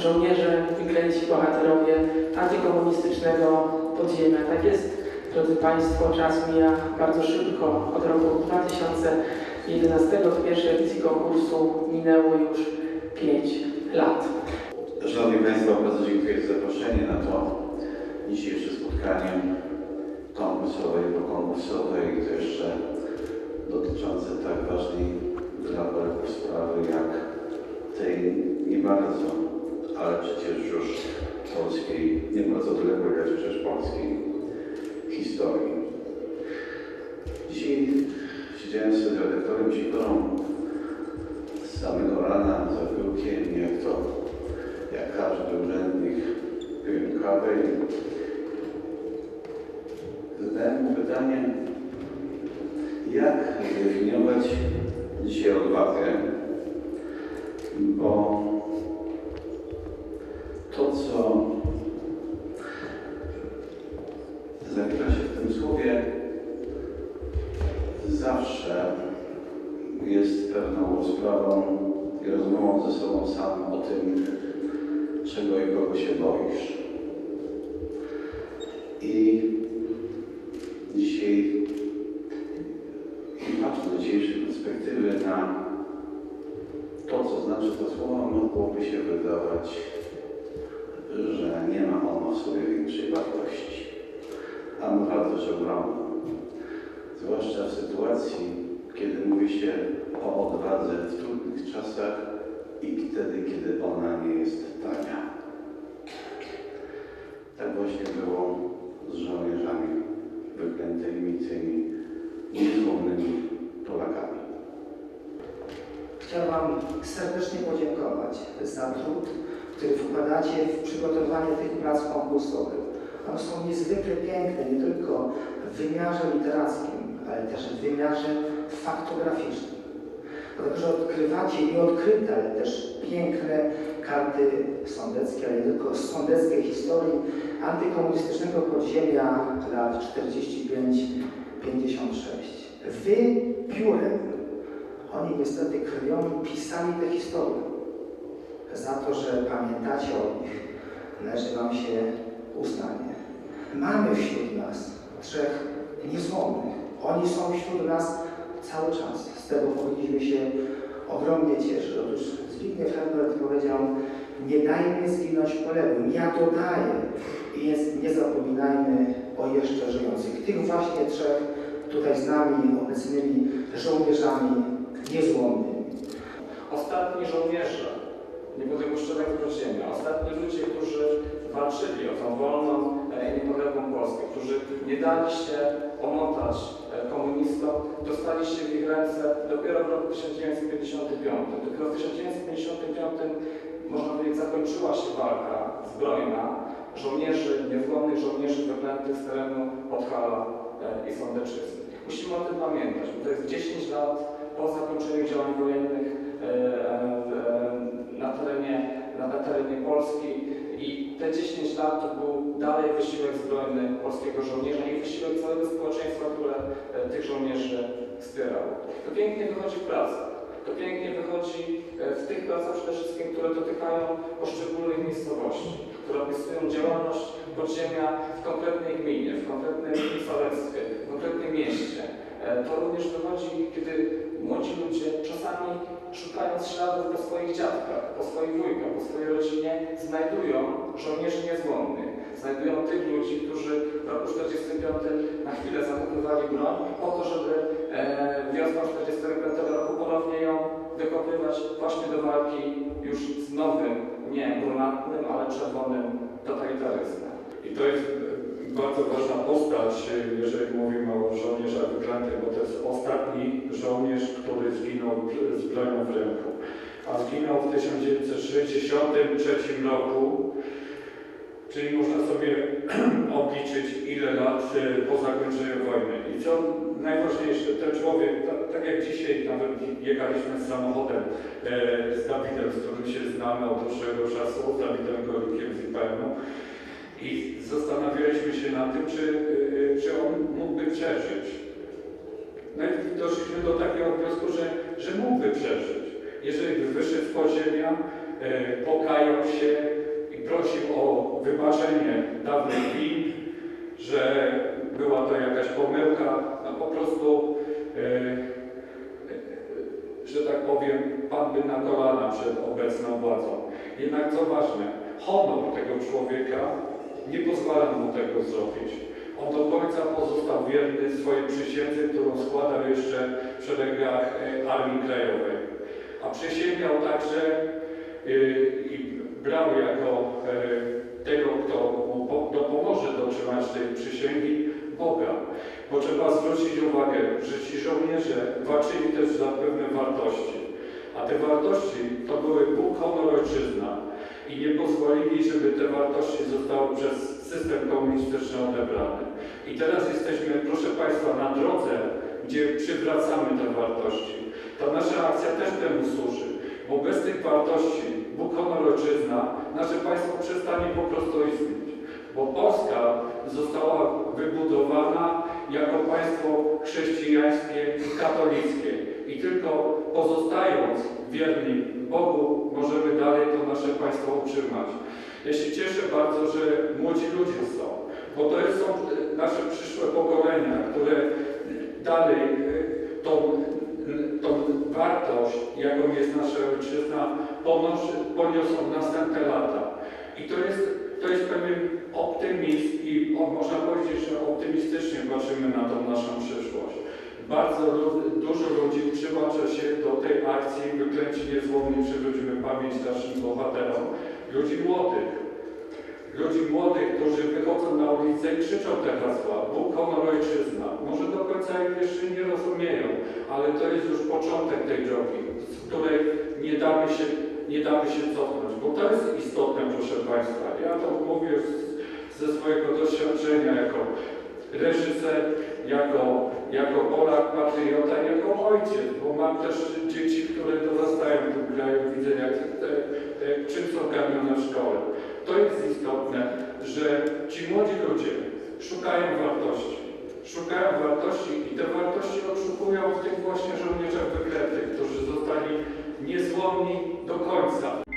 żołnierze, wyklęci bohaterowie antykomunistycznego podziemia. Tak jest, drodzy Państwo, czas mija bardzo szybko. Od roku 2011 od pierwszej edycji konkursu minęło już 5 lat. Szanowni Państwo, bardzo dziękuję za zaproszenie na to dzisiejsze spotkanie konkursowe i pokonkursowe i to jeszcze dotyczące tak ważnej dla Polaków sprawy jak tej nie bardzo, ale przecież już polskiej, nie bardzo odległej, ale przecież polskiej historii. Dzisiaj siedziałem z redaktorem Sikorą z samego rana za biurkiem, jak to jak każdy urzędnik piłem kawę i zadałem mu pytanie, jak zdefiniować dzisiaj odwagę, bo to, co zawiera się w tym słowie, zawsze jest pewną sprawą i rozmową ze sobą sam o tym, czego i kogo się boisz. I dzisiaj, i patrząc z dzisiejszej perspektywy na to, co znaczy to słowo, mogłoby się wydawać, że nie ma ono w sobie większej wartości. A naprawdę, że ogromną. Zwłaszcza w sytuacji, kiedy mówi się o odwadze w trudnych czasach i wtedy, kiedy ona nie jest tania. Tak właśnie było z żołnierzami wyklętymi, tymi niezłomnymi Polakami. Chciałem Wam serdecznie podziękować za trud, który wkładacie w przygotowanie tych prac konkursowych. One są niezwykle piękne, nie tylko w wymiarze literackim, ale też w wymiarze faktograficznym. Dlatego, że odkrywacie nieodkryte, ale też piękne karty sądeckie, ale nie tylko sądeckiej historii antykomunistycznego podziemia lat 45-56. Wy piórem oni niestety krwią pisali tę historię. Za to, że pamiętacie o nich, należy Wam się uznanie. Mamy wśród nas trzech niezłomnych. Oni są wśród nas cały czas. Z tego powinniśmy się ogromnie cieszyć. Otóż Zbigniew Herbert powiedział, nie dajmy zginąć poległym. Ja dodaję. I jest, nie zapominajmy o jeszcze żyjących. Tych właśnie trzech tutaj z nami obecnymi żołnierzami niezłomnymi. Ostatni żołnierze niepodległościowego podziemia, ostatni ludzie, którzy walczyli o tą wolną i niepodległą którzy nie dali się omotać e, komunistom, dostali się w ich ręce dopiero w roku 1955. Dopiero w 1955, można powiedzieć, zakończyła się walka zbrojna żołnierzy, niezłomnych żołnierzy wyklętych z terenu Podhala e, i Sądeczyzny. Musimy o tym pamiętać, bo to jest 10 lat po zakończeniu działań wojennych e, na terenie, na terenie Polski te 10 lat to był dalej wysiłek zbrojny polskiego żołnierza i wysiłek całego społeczeństwa, które e, tych żołnierzy wspierało. To pięknie wychodzi w pracach. To pięknie wychodzi e, w tych pracach przede wszystkim, które dotykają poszczególnych miejscowości, które opisują działalność podziemia w konkretnej gminie, w konkretnym sołectwie, w konkretnym mieście. E, To również wychodzi, kiedy młodzi ludzie czasami szukając śladów po swoich dziadkach, po swoich wujkach, po swojej rodzinie, znajdują żołnierzy niezłomnych. Znajdują tych ludzi, którzy w roku 1945 na chwilę zakupywali broń po to, żeby e, wiosną 1945 roku ponownie ją wykopywać właśnie do walki już z nowym, nie brunatnym, ale czerwonym totalitaryzmem. I to jest bardzo ważna postać, e, jeżeli mówimy o żołnierzach wyklętych, bo to jest ostatni żołnierz, który zginął z bronią w ręku. A zginął w 1963 roku, czyli można sobie obliczyć ile lat e, po zakończeniu wojny. I co najważniejsze, ten człowiek, tak, jak dzisiaj nawet jechaliśmy z samochodem e, z Dawidem, z którym się znamy od dłuższego czasu, z Dawidem Golikiem z IPN-u, i zastanawialiśmy się nad tym, czy, y, czy on mógłby przeżyć. No i doszliśmy do takiego wniosku, że, że mógłby przeżyć. Jeżeli by wyszedł z podziemia, e, pokajał się i prosił o wybaczenie dawnych win, że była to jakaś pomyłka, no po prostu, e, e, że tak powiem, padłby na kolana przed obecną władzą. Jednak co ważne, honor tego człowieka nie pozwala mu tego zrobić. On do końca pozostał wierny swojej przysiędze, którą składał jeszcze w szeregach e, Armii Krajowej. A przysięgał także y, i brał jako e, tego, kto mu po- dopomoże dotrzymać tej przysięgi, Boga. Bo trzeba zwrócić uwagę, że ci żołnierze walczyli też za pewne wartości. A te wartości to były Bóg, honor, ojczyzna. I nie pozwolili, żeby te wartości zostały przez system komunistyczny odebrane. I teraz jesteśmy, proszę Państwa, na drodze, gdzie przywracamy te wartości. Ta nasza akcja też temu służy, bo bez tych wartości, Bóg, honor, ojczyzna, nasze państwo przestanie po prostu istnieć. Bo Polska została wybudowana jako państwo chrześcijańskie katolickie. I tylko pozostając wierni Bogu, możemy dalej to nasze państwo utrzymać. Ja się cieszę bardzo, że młodzi ludzie są, bo to są e, nasze przyszłe pokolenia, które dalej e, tą, tą wartość, jaką jest nasza ojczyzna, poniosą następne lata. I to jest, to jest pewien optymizm i można powiedzieć, że optymistycznie patrzymy na tą naszą przyszłość. Bardzo dużo ludzi przyłącza się do tej akcji Wyklęci Niezłomni, przywróćmy pamięć naszym bohaterom. Ludzi młodych, ludzi młodych, którzy wychodzą na ulicę i krzyczą te hasła Bóg, honor, ojczyzna. Może do końca ich jeszcze nie rozumieją, ale to jest już początek tej drogi, z której nie damy się, nie damy się cofnąć, bo to jest istotne, proszę Państwa. Ja to mówię ze swojego doświadczenia jako reżyser, jako, jako Polak, patriota, jako ojciec, bo mam też dzieci, które dorastają w tym kraju, widzę jak, czym są w szkole. To jest istotne, że ci młodzi ludzie szukają wartości. Szukają wartości i te wartości odszukują w tych właśnie żołnierzach wyklętych, którzy zostali niezłomni do końca.